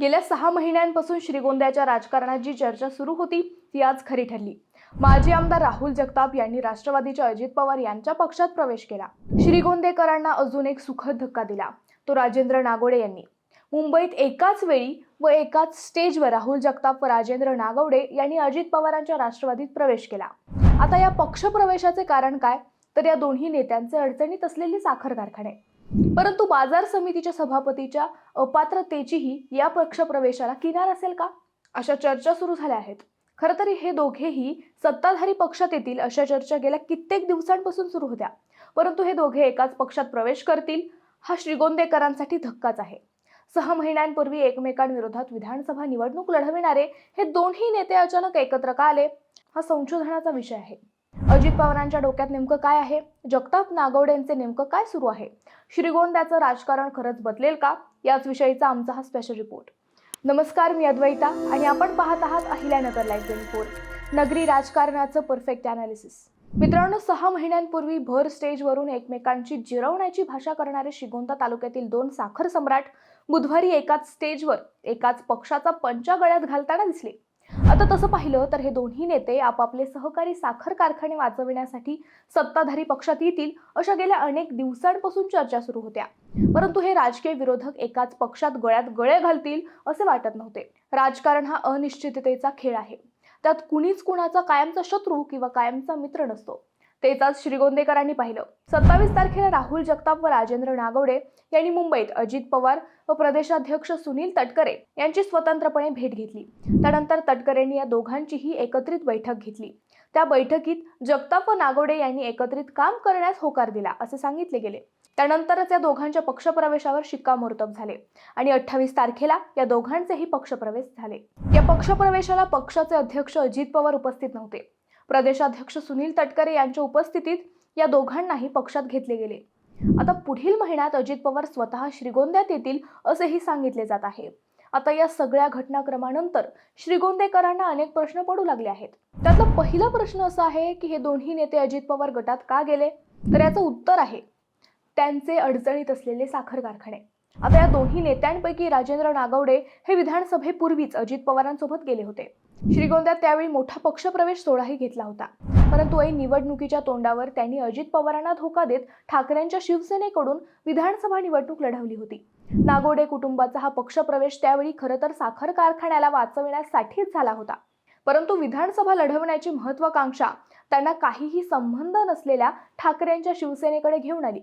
गेल्या सहा महिन्यांपासून श्रीगोंद्याच्या राजकारणात जी चर्चा सुरू होती ती आज खरी ठरली. माजी आमदार राहुल जगताप यांनी राष्ट्रवादीच्या अजित पवार यांच्या पक्षात प्रवेश केला. श्रीगोंदेकरांना अजून एक सुखद धक्का दिला तो राजेंद्र नागोडे यांनी. मुंबईत एकाच वेळी व एकाच स्टेजवर राहुल जगताप व राजेंद्र नागवडे यांनी अजित पवारांच्या राष्ट्रवादीत प्रवेश केला. आता या पक्षप्रवेशाचे कारण काय? तर या दोन्ही नेत्यांचे अडचणीत असलेले साखर कारखाने. परंतु बाजार समितीच्या सभापतीच्या अपात्रतेचीही या पक्षप्रवेशाला किनार असेल का? अशा चर्चा सुरू झाल्या आहेत. खरं तरी हे दोघेही सत्ताधारी पक्षात येतील अशा चर्चा गेल्या कित्येक दिवसांपासून सुरू होत्या. परंतु हे दोघे एकाच पक्षात प्रवेश करतील हा श्रीगोंदेकरांसाठी धक्काच आहे. सहा महिन्यांपूर्वी एकमेकांविरोधात विधानसभा निवडणूक लढविणारे हे दोन्ही नेते अचानक एकत्र का आले? हा संशोधनाचा विषय आहे. अजित पवारांच्या डोक्यात नेमकं काय आहे? जगताप नागवडेंचे नेमकं काय सुरू आहे? श्रीगोंद्याचं राजकारण खरंच बदलेल का? याच विषयीचा आमचा हा स्पेशल रिपोर्ट नमस्कार मी अद्वैता आणि आपण पाहत आहात अहिल्यानगर लाईव्ह ट्वेंटी फोर नगरी राजकारणाचं परफेक्ट अनालिसिस मित्रांनो सहा महिन्यांपूर्वी भर स्टेजवरून एकमेकांची जिरवण्याची भाषा करणारे श्रीगोंदा तालुक्यातील दोन साखर सम्राट बुधवारी एकाच स्टेजवर एकाच पक्षाचा पंचा गळ्यात घालताना दिसले. आता तसं पाहिलं तर हे दोन्ही नेते आपापले सहकारी साखर कारखाने वाचविण्यासाठी सत्ताधारी पक्षात येतील अशा गेल्या अनेक दिवसांपासून चर्चा सुरू होत्या. परंतु हे राजकीय विरोधक एकाच पक्षात गळ्यात गळे घालतील असे वाटत नव्हते. राजकारण हा अनिश्चिततेचा खेळ आहे. त्यात कुणीच कुणाचा कायमचा शत्रू किंवा कायमचा मित्र नसतो. तेच आज श्रीगोंदेकरांनी पाहिलं. सत्तावीस तारखेला राहुल जगताप व राजेंद्र नागवडे यांनी मुंबईत अजित पवार व प्रदेशाध्यक्ष सुनील तटकरे यांची स्वतंत्रपणे भेट घेतली. त्यानंतर तटकरेंनी या दोघांचीही एकत्रित बैठक घेतली. त्या बैठकीत जगताप व नागवडे यांनी एकत्रित काम करण्यास होकार दिला असे सांगितले गेले. त्यानंतरच या दोघांच्या पक्षप्रवेशावर शिक्कामोर्तब झाले आणि अठ्ठावीस तारखेला या दोघांचेही पक्षप्रवेश झाले. या पक्षप्रवेशाला पक्षाचे अध्यक्ष अजित पवार उपस्थित नव्हते. प्रदेशाध्यक्ष सुनील तटकरे यांच्या उपस्थितीत या दोघांनाही पक्षात घेतले गेले. आता पुढील महिन्यात अजित पवार स्वतः श्रीगोंद्यात येतील असेही सांगितले जात आहे. आता या सगळ्या घटनाक्रमानंतर श्रीगोंदेकरांना अनेक प्रश्न पडू लागले आहेत. त्यातला पहिला प्रश्न असा आहे की हे दोन्ही नेते अजित पवार गटात का गेले? तर याचं उत्तर आहे त्यांचे अडचणीत असलेले साखर कारखाने. आता या दोन्ही नेत्यांपैकी राजेंद्र नागवडे हे विधानसभेपूर्वीच अजित पवारांसोबत गेले होते. श्रीगोंद्यात त्यावेळी मोठा पक्षप्रवेश सोहळाही घेतला होता. परंतु ऐन निवडणुकीच्या तोंडावर त्यांनी अजित पवारांना धोका देत ठाकरेंच्या शिवसेनेकडून विधानसभा निवडणूक लढवली होती. नागोडे कुटुंबाचा हा पक्षप्रवेश त्यावेळी खरं तर साखर कारखान्याला वाचविण्यासाठीच झाला होता. परंतु विधानसभा लढवण्याची महत्वाकांक्षा त्यांना काहीही संबंध नसलेल्या ठाकरेंच्या शिवसेनेकडे घेऊन आली.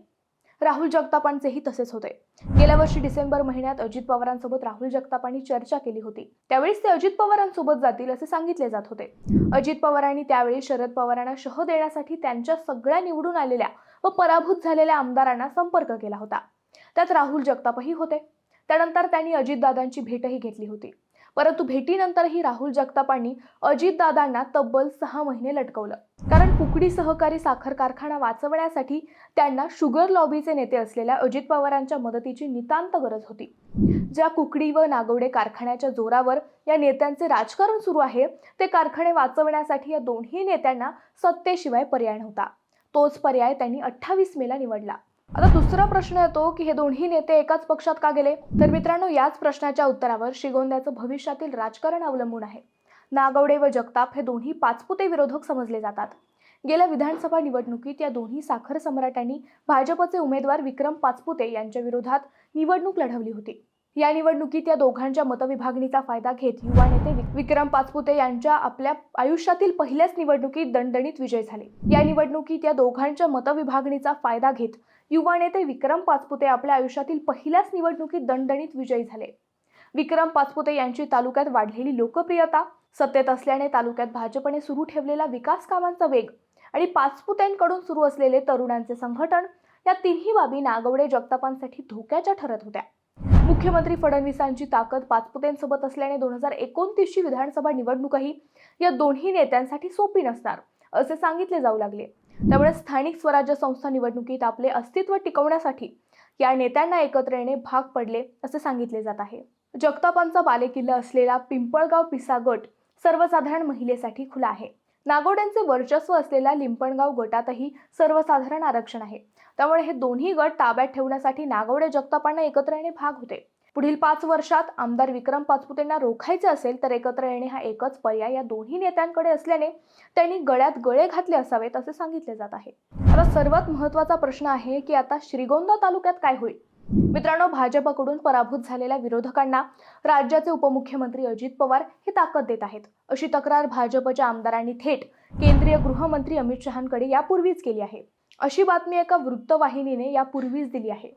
राहुल जगतापांचेही तसेच होते. गेल्या वर्षी डिसेंबर महिन्यात अजित पवारांसोबत राहुल जगतापांनी चर्चा केली होती. त्यावेळीच ते अजित पवारांसोबत जातील असे सांगितले जात होते. अजित पवारांनी त्यावेळी शरद पवारांना शह देण्यासाठी त्यांच्या सगळ्या निवडून आलेल्या व पराभूत झालेल्या आमदारांना संपर्क केला होता. त्यात राहुल जगतापही होते. त्यानंतर त्यांनी अजितदादांची भेटही घेतली होती. परंतु भेटीनंतरही राहुल जगतापांनी अजितदादांना तब्बल सहा महिने लटकवलं. कारण कुकडी सहकारी साखर कारखाना वाचवण्यासाठी त्यांना शुगर लॉबीचे नेते असलेल्या अजित पवारांच्या मदतीची नितांत गरज होती. ज्या कुकडी व नागवडे कारखान्याच्या जोरावर या नेत्यांचे राजकारण सुरू आहे ते कारखाने वाचवण्यासाठी या दोन्ही नेत्यांना सत्तेशिवाय पर्याय नव्हता. तोच पर्याय त्यांनी अठ्ठावीस मेला निवडला. आता दुसरा प्रश्न येतो की हे दोन्ही नेते एकाच पक्षात का गेले? तर मित्रांनो याच प्रश्नाच्या उत्तरावर श्रीगोंद्याचं भविष्यातील राजकारण अवलंबून आहे. नागवडे व जगताप हे दोन्ही पाचपुते विरोधक समजले जातात. गेल्या विधानसभा निवडणुकीत या दोन्ही साखर सम्राटांनी भाजपचे उमेदवार विक्रम पाचपुते यांच्या विरोधात निवडणूक लढवली होती. या निवडणुकीत या दोघांच्या मतविभागणीचा फायदा घेत युवा नेते विक्रम पाचपुते यांच्या आपल्या आयुष्यातील पहिल्याच निवडणुकीत दणदणीत विजय झाले. या निवडणुकीत या दोघांच्या मतविभागणीचा फायदा घेत युवा नेते विक्रम पाचपुते आपल्या आयुष्यातील पहिल्याच निवडणुकीत दणदणीत विजयी झाले. विक्रम पाचपुते यांची तालुक्यात वाढलेली लोकप्रियता सत्तेत असल्याने तालुक्यात भाजपने सुरू ठेवलेला विकास कामांचा वेग आणि पाचपुत्यांकडून सुरू असलेले तरुणांचे संघटन या तिन्ही बाबी नागवडे जगतापांसाठी धोक्याच्या ठरत होत्या. मुख्यमंत्री फडणवीसांची ताकद पाचपुतेंसोबत असल्याने दोन हजार एकोणतीसची विधानसभा निवडणूकही या दोन्ही नेत्यांसाठी सोपी नसणार असे सांगितले जाऊ लागले. त्यामुळे स्थानिक स्वराज्य संस्था निवडणुकीत आपले अस्तित्व टिकवण्यासाठी या नेत्यांना एकत्र येणे भाग पडले असे सांगितले जात आहे. जगतापांचा बालेकिल्ला असलेला पिंपळगाव पिसा गट सर्वसाधारण महिलेसाठी खुला आहे. नागोड्यांचे वर्चस्व असलेल्या लिंपणगाव गटातही सर्वसाधारण आरक्षण आहे. त्यामुळे हे दोन्ही गट ताब्यात ठेवण्यासाठी नागवडे जगतापांना एकत्र येणे भाग होते. पुढील पाच वर्षात आमदार विक्रम पाचपुतेंना रोखायचे असेल तर एकत्र येणे हा एकच पर्याय या दोन्ही नेत्यांकडे असल्याने त्यांनी गळ्यात गळे घातले असावेत असे सांगितले जात आहे. आता सर्वात महत्त्वाचा प्रश्न आहे की आता श्रीगोंदा तालुक्यात काय होईल? मित्रांनो भाजपकडून पराभूत झालेल्या विरोधकांना राज्याचे उपमुख्यमंत्री अजित पवार हे ताकद देत आहेत. अशी तक्रार भाजपच्या आमदारांनी थेट केंद्रीय गृहमंत्री अमित शहांकडे यापूर्वीच केली आहे. अशी बातमी एका वृत्तवाहिनीने यापूर्वीच दिली आहे.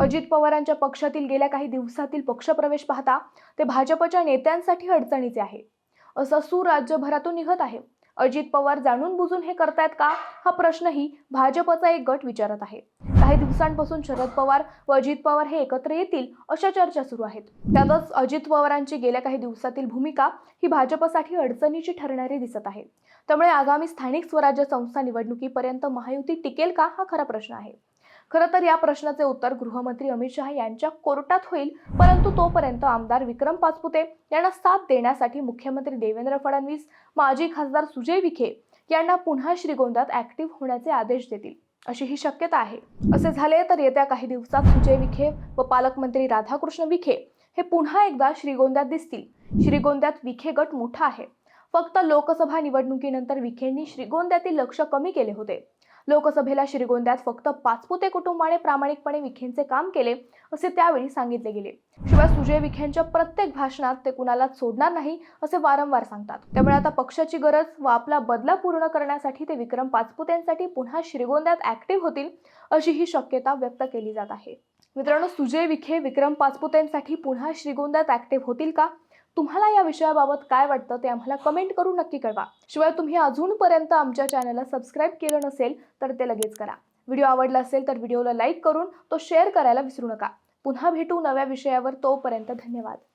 अजित पवारांच्या पक्षातील गेल्या काही दिवसातील पक्षप्रवेश पाहता ते भाजपच्या नेत्यांसाठी अडचणीचे आहे. असा सूर राज्यभरातून निघत आहे. अजित पवार जाणून बुजून हे करतायत का? हा प्रश्नही भाजपचा एक गट विचारत आहे. काही दिवसांपासून शरद पवार व अजित पवार हे एकत्र येतील अशा चर्चा सुरू आहेत. त्यातच अजित पवारांची गेल्या काही दिवसातील भूमिका ही भाजपसाठी अडचणीची ठरणारी दिसत आहे. त्यामुळे आगामी स्थानिक स्वराज्य संस्था निवडणुकीपर्यंत महायुती टिकेल का हा खरा प्रश्न आहे. खरं तर या प्रश्नाचे उत्तर गृहमंत्री अमित शहा यांच्या कोर्टात होईल परंतु तोपर्यंत आमदार विक्रम पाचपुते यांना साथ देण्यासाठी मुख्यमंत्री देवेंद्र फडणवीस माजी खासदार सुजय विखे यांना पुन्हा श्रीगोंदात ऍक्टिव्ह होण्याचे आदेश देतील. अशी ही शक्यता आहे. असे झाले तर येत्या काही दिवसात सुजय विखे व पालकमंत्री राधाकृष्ण विखे हे पुन्हा एकदा श्रीगोंद्यात दिसतील. श्रीगोंद्यात विखे गट मोठा आहे. फक्त लोकसभा निवडणुकीनंतर विखेंनी श्रीगोंद्यातील लक्ष कमी केले होते. लोकसभेला श्रीगोंद्यात फक्त पाचपुते कुटुंबाने प्रामाणिकपणे विखेंचे काम केले असे त्यावेळी सांगितले गेले. शिवाय सुजय विखेंच्या प्रत्येक भाषणात ते कुणालाच सोडणार नाही असे वारंवार सांगतात. त्यामुळे आता पक्षाची गरज व आपला बदला पूर्ण करण्यासाठी ते विक्रम पाचपुतेंसाठी पुन्हा श्रीगोंद्यात ऍक्टिव्ह होतील अशी ही शक्यता व्यक्त केली जात आहे. मित्रांनो सुजय विखे विक्रम पाचपुतेंसाठी पुन्हा श्रीगोंद्यात ऍक्टिव्ह होतील का? तुम्हाला या विषयाबाबत काय वाटतं ते आम्हाला कमेंट करून नक्की कळवा. शिवाय तुम्ही अजूनपर्यंत आमच्या चॅनलला सबस्क्राईब केलं नसेल तर ते लगेच करा. व्हिडिओ आवडला असेल तर व्हिडिओला लाईक करून तो शेअर करायला विसरू नका. पुन्हा भेटू नव्या विषयावर तोपर्यंत धन्यवाद.